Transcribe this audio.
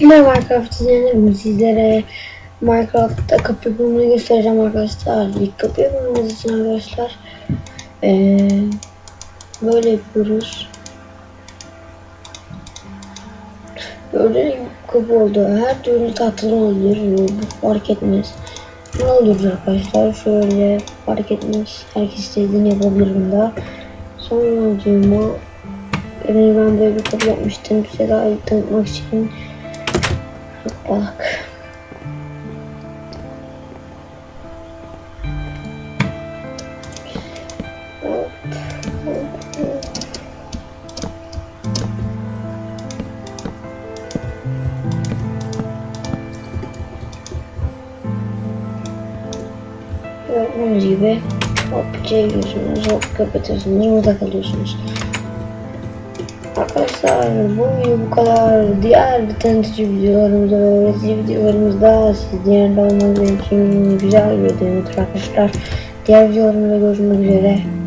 Merhaba Minecraft izleyenlerim sizlere Minecraft'ta kapı yapımını göstereceğim arkadaşlar. İlk kapı yapımımız için arkadaşlar ee, böyle yapıyoruz. Böyle bir kapı oldu. Her türlü tahtadan. Bu fark etmez. Ne olur arkadaşlar? Şöyle fark etmez. Herkes istediğini yapabilir bunda. Sonra diyorum ben böyle bir kapı yapmıştım. Size daha tanıtmak için Bak. Gördüğünüz gibi hop çeviriyorsunuz, hop kapatıyorsunuz, burada kalıyorsunuz. Arkadaşlar bu video bu kadar. Diğer tanıtıcı videolarımızda ve öğretici videolarımızda sizlerle olmanız için güzel bir videodur arkadaşlar. Diğer videolarımızda görüşmek üzere.